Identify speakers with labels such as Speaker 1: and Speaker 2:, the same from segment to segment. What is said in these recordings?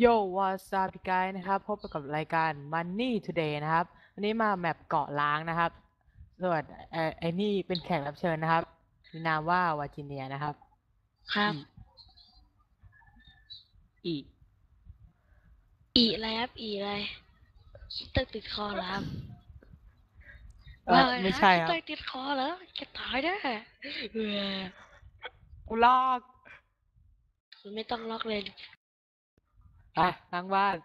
Speaker 1: โยววาซาบิกายนะครับ พบกับรายการ Money Today นะครับ วันนี้มาแมปเกาะล้างนะครับ ส่วนเอ่อไอ้นี่เป็นแขกรับเชิญนะครับ มีนามว่าวาจิเนียนะครับ
Speaker 2: ครับ
Speaker 1: อี
Speaker 2: อีอะไรครับ อีอะไรตึกติดคอแล้วครับ
Speaker 1: เอ่อไม่ใช่ครับ
Speaker 2: ตึกติดคอแล้วจะตายแน่เออ
Speaker 1: กูลอก
Speaker 2: คุณไม่ต้องล็อกเลย
Speaker 1: ไปทางบ้าน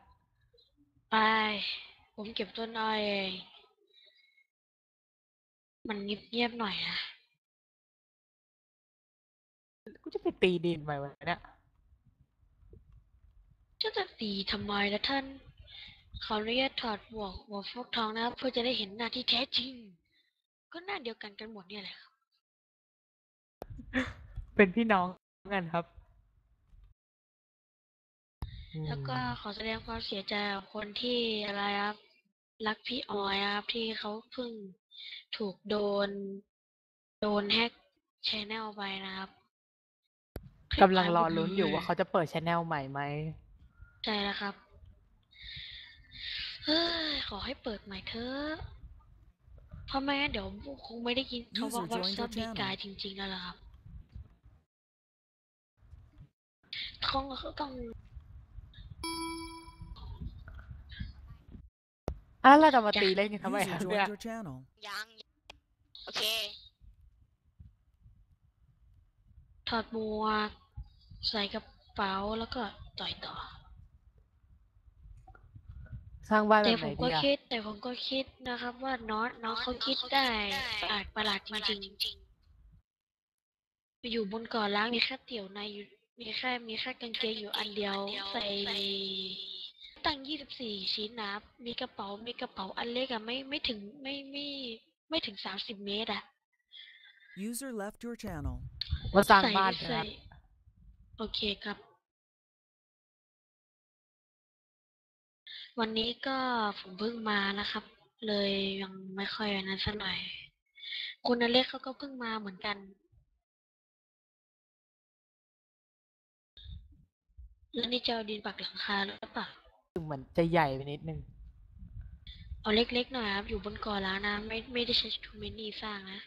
Speaker 2: ไป ผมเก็บต้นอ้อยเองมันเงียบๆหน่อยนะ
Speaker 1: กูจะไปตีดินไปวะเนี่ย
Speaker 2: จะจะตีทำไมนะท่าน ขออนุญาตถอดหมวกหัวฟอกทองนะครับเพื่อจะได้เห็นหน้าที่แท้จริง ก็หน้าเดียวกันกันหมดเนี่ยแหละครับ
Speaker 1: เป็นพี่น้องกันครับอืม
Speaker 2: แล้วก็ขอแสดงความเสียใจกับคนที่อะไรครับ รักพี่ออยครับ ที่เขาเพิ่งถูกโดน โดนแฮกชแนลไปนะครับ
Speaker 1: กำลังรอลุ้นอยู่ว่าเขาจะเปิดชแนลใหม่ไหม
Speaker 2: ใช่แล้วครับเฮ้ยขอให้เปิดใหม่เถอะเพราะไม่งั้นเดี๋ยวคงไม่ได้ยินเขาว่า
Speaker 3: User
Speaker 2: วั
Speaker 3: joined
Speaker 2: ซั
Speaker 3: your
Speaker 2: บมี
Speaker 3: channel
Speaker 2: กายจริงๆแล้วล่ะครับคงต้อง
Speaker 1: อะเราจะมาตีเล่นกันทำไม
Speaker 3: User
Speaker 1: ครับ
Speaker 3: joined
Speaker 1: เนี่ย
Speaker 3: your channel.
Speaker 4: ยังโอเค
Speaker 2: ถอดหมวกใส่กระเป๋าแล้วก็ต่อยต่อ
Speaker 1: สร้างบ้านแบ
Speaker 2: แต่
Speaker 1: บไห
Speaker 2: ผ
Speaker 1: น
Speaker 2: ม
Speaker 1: ดี
Speaker 2: ก็
Speaker 1: อะ
Speaker 2: คิดแต่ผมก็คิดนะครับ ว่าน้องน้องเขาคิดได้ประหลาดประหลาดจริงๆไปอยู่บนเก่อล้างมีแค่เตี่ยวในอยู่มีแค่มีแค่กางเกงอยู่อันเดียวใส่ ตั้งยี่สิบสี่ชิ้นนะครับ มีกระเป๋า มีกระเป๋าอันเล็กอะไม่ไม่ถึงไม่ไม่ไม่ถึงสามสิบเมตรอะ
Speaker 3: User left your channel.
Speaker 1: มาสร้าง
Speaker 2: ใส่
Speaker 1: บ้าน
Speaker 2: ใส่
Speaker 1: นะครับ
Speaker 2: โอเคครับ วันนี้ก็ผมเพิ่งมานะครับ เลยยังไม่ค่อยอันนั้นสักหน่อย คุณอเล็กเขาก็เพิ่งมาเหมือนกัน แล้วนี่จะเอาดินปักหลังคาหรือเปล่า
Speaker 1: เหมือนจะใหญ่ไปนิดนึง
Speaker 2: เอาเล็กๆหน่อยครับ อยู่บนเก่อล้างนะ ไม่ไม่ได้ใช้ทูเมนี่สร้างนะ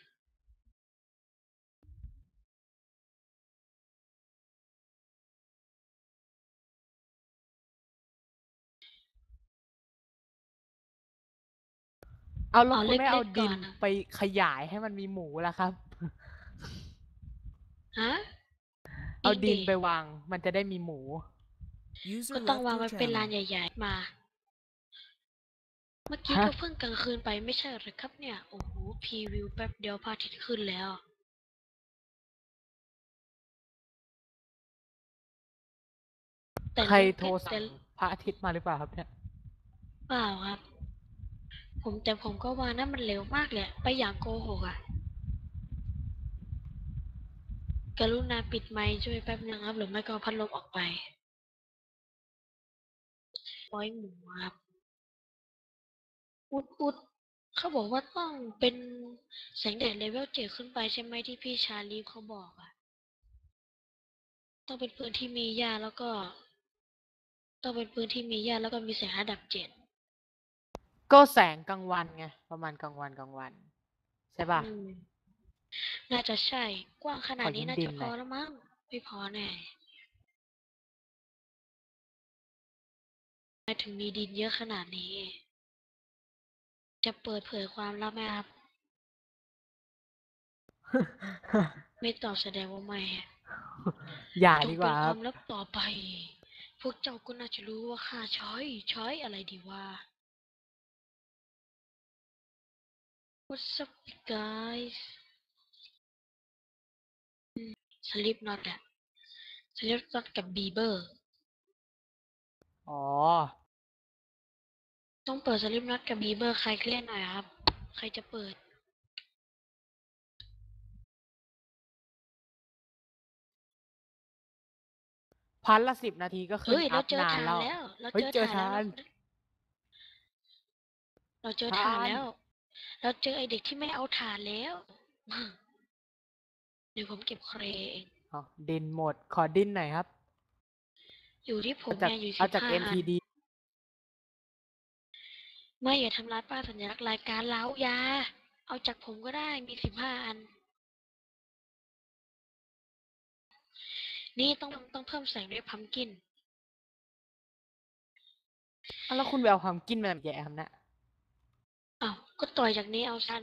Speaker 1: เอาแล้ว
Speaker 2: เอา
Speaker 1: คุณไม่เอา
Speaker 2: เล็กๆ
Speaker 1: ดิ
Speaker 2: ก่อน
Speaker 1: น
Speaker 2: อะ
Speaker 1: ไปขยายให้มันมีหมูล่ะครับ
Speaker 2: ฮะ
Speaker 1: เอาดิน
Speaker 2: ดิ
Speaker 1: ไปวาง มันจะได้มีหมู
Speaker 3: User
Speaker 2: ก็ต้อง
Speaker 3: left
Speaker 2: วาง
Speaker 3: your
Speaker 2: ไว้เป็นลาน
Speaker 3: channel.
Speaker 2: ใหญ่ ๆ มา เมื่อกี้
Speaker 1: ฮะ
Speaker 2: ก็เพิ่งกลางคืนไปไม่ใช่เหรือครับเนี่ย โอ้โหพรีวิวแป๊บเดียวพระอาทิตย์ขึ้นแล้ว แต่
Speaker 1: ใคร
Speaker 2: ลืม
Speaker 1: โทร
Speaker 2: แต่
Speaker 1: สั่งพระอาทิตย์มาหรือเปล่าครับเนี่ย
Speaker 2: เปล่าครับ ผมแต่ผมก็ว่านะมันเร็วมากเลยไปอย่างโกหกอะ กรุณาปิดไมค์ช่วยแป๊บนึงครับ หรือไม่ก็เอาพัดลมออกไป ปล่อยหมูครับอุดอุดเขาบอกว่าต้องเป็นแสงแดดเลเวลเจ็ดขึ้นไปใช่ไหมที่พี่ชาลีฟเขาบอกอะต้องเป็นปืนที่มีหญ้าแล้วก็ ต้องเป็นปืนที่มีหญ้าแล้วก็มีแสงระดับเจ็ด
Speaker 1: ก็แสงกลางวันไงประมาณกลางวันกลางวัน ใช่ป่ะ
Speaker 2: อืมน่าจะใช่ กว้างขนาดนี้
Speaker 1: ขอยืม
Speaker 2: น่า
Speaker 1: ดิ
Speaker 2: จะ
Speaker 1: น
Speaker 2: พ
Speaker 1: หน่
Speaker 2: อ
Speaker 1: อย
Speaker 2: แล้วมั้งไม่พอแน่ ทำไมถึงมีดินเยอะขนาดนี้ จะเปิดเผยความลับไหมครับ ไม่ตอบแสดงว่าไม่อะ
Speaker 1: อย่า
Speaker 2: จง
Speaker 1: ดีก
Speaker 2: เป็
Speaker 1: ว่านค
Speaker 2: ครับวามลับต่อไป พวกเจ้าก็น่าจะรู้ว่าข้าช้อย ช้อยอะไรดีว่า What's up guys สลิปน็อตอะสลิปน็อตกับบีเบ อร์
Speaker 1: อ๋อ
Speaker 2: ต้องเปิดสลิปน็อตกับบีเบอร์ใครเครียดหน่อยครับ ใครจะเปิด
Speaker 1: พันละสิบนาทีก็ขึ้น
Speaker 2: เฮ้ย
Speaker 1: อั
Speaker 2: เรา
Speaker 1: พ
Speaker 2: เจอนา
Speaker 1: น
Speaker 2: ฐาน
Speaker 1: แล้ว
Speaker 2: แล้ว เรา
Speaker 1: เฮ้ย
Speaker 2: เจอ
Speaker 1: เจอ
Speaker 2: ฐาน
Speaker 1: ฐาน
Speaker 2: แล้ว เราเจอฐาน
Speaker 1: ฐาน
Speaker 2: แล้ว เราเจอไอเด็กที่ไม่เอาฐานแล้ว เดี๋ยวผมเก็บเครเอง
Speaker 1: อ๋อดินหมดขอดินหน่อยครับ
Speaker 2: อยู่ที่ผม
Speaker 1: เอาจาก
Speaker 2: เนี่ยอยู่
Speaker 1: เอา
Speaker 2: สิบ
Speaker 1: จาก
Speaker 2: ห้าอัน
Speaker 1: NTD
Speaker 2: ไม่อย่าทำร้ายป้ายสัญลักษณ์รายการเล้ายา เอาจากผมก็ได้มีสิบห้าอัน นี่ต้องต้องเพิ่มแสงด้วยพัมกิน
Speaker 1: อ้าวแล้วคุณไปเอาความกินมาแบบแย่ครับเนะ
Speaker 2: อ้าวก็ต่อยจากนี้เอาสั้น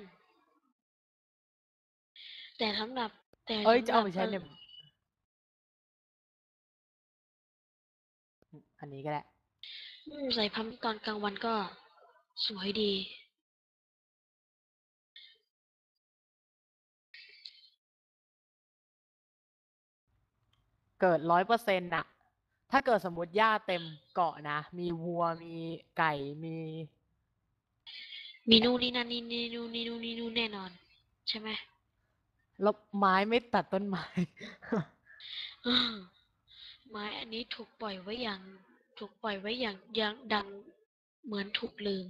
Speaker 2: แต่สำหรับแต่
Speaker 1: เอ้ย
Speaker 2: สำห
Speaker 1: จะ
Speaker 2: รั
Speaker 1: เอา
Speaker 2: บ
Speaker 1: ไปใช้
Speaker 2: เอ่อ
Speaker 1: เนี่ย อันนี้ก็ได้
Speaker 2: อืมใส่พัมตอนกลางวันก็สวยดี
Speaker 1: เกิดร้อยเปอร์เซ็นต์อะถ้าเกิดสมมติหญ้าเต็มเกาะนะ มีวัวมีไก่มี
Speaker 2: มีนู่นนี่นั่นนี่นี่นู่นนี่นู่นนี่นู่นแน่นอน ใช่ไหม
Speaker 1: แล้วไม้ไม่ตัดต้นไม้
Speaker 2: อืม ไม้อันนี้ถูกปล่อยไว้อย่างถูกปล่อยไว้อย่างย่างดังเหมือนถูกลืม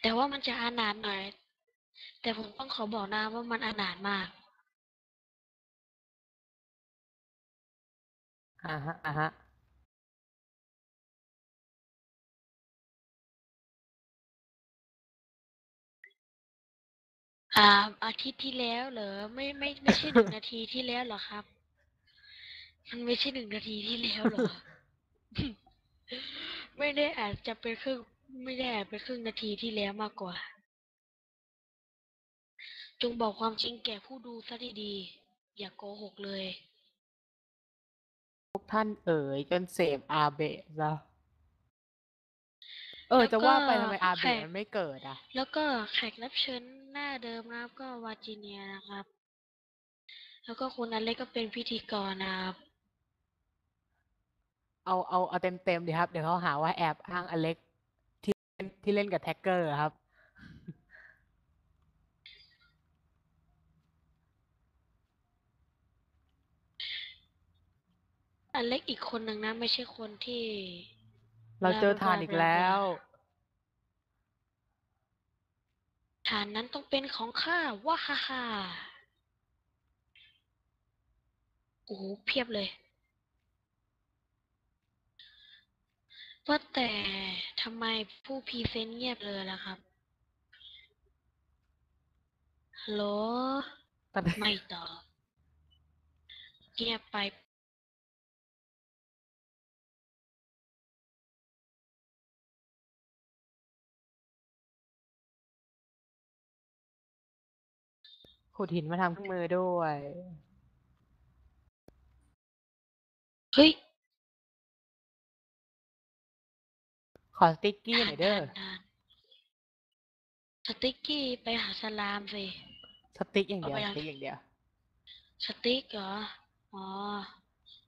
Speaker 2: แต่ว่ามันจะอานาถหน่อย แต่ผมต้องขอบอกนะว่ามันอานาถมาก
Speaker 1: อ่าฮะอ่าฮะ
Speaker 2: อ่าอาทิตย์ที่แล้วเหรอไม่ไม่ไม่ใช่หนึ่งนาทีที่แล้วเหรอครับ มันไม่ใช่หนึ่งนาทีที่แล้วเหรอ ไม่ได้อาจจะเป็นครึ่งไม่ได้อาจเป็นครึ่งนาทีที่แล้วมากกว่า จงบอกความจริงแก่ผู้ดูซะดีๆอย่าโกหกเลย
Speaker 1: พวกท่านเอ๋ยจนเสพอาเบะซะ เออ
Speaker 2: แล้ว
Speaker 1: จะว่าไป
Speaker 2: ก็
Speaker 1: ทำไมอา
Speaker 2: แข
Speaker 1: เบะ
Speaker 2: ก
Speaker 1: มันไม่เกิดอะ
Speaker 2: แล้วก็แขกรับเชิญหน้าเดิมนะครับ ก็วาจิเนียนะครับ แล้วก็คุณอเล็กก็เป็นพิธีกรนะครับ
Speaker 1: เอาเอาเอาเต็มเต็มดีครับ เดี๋ยวเขาหาว่าแอบอ้างอเล็กที่เล่นที่เล่นกับแท็กเกอร์ครับ
Speaker 2: อเล็กอีกคนหนึ่งนะ ไม่ใช่คนที่
Speaker 1: เราเจอ
Speaker 2: ลา
Speaker 1: ทาน
Speaker 2: ลา
Speaker 1: อีก
Speaker 2: ลา
Speaker 1: แล้ว
Speaker 2: ฐานนั้นต้องเป็นของข้าว้าฮ่าฮ่าโอ้โหเพียบเลย ว่าแต่ทำไมผู้พรีเซนต์เงียบเลยล่ะครับฮัลโหล
Speaker 1: ตอนนี้
Speaker 2: ไม่ตอบเงียบไป
Speaker 1: ขุดหินมาทำเครื่องมือด้วย
Speaker 2: เฮ้ย
Speaker 1: ขอสติ๊กกี้หน่อยเด้อ
Speaker 2: ทานสติ๊กกี้ไปหาสลามสิ
Speaker 1: สติ๊กอย่างเดียว
Speaker 2: เอาไป
Speaker 1: ส
Speaker 2: ยัง
Speaker 1: ติ๊กอย่างเดียว
Speaker 2: สติ๊กเหรอ อ๋อ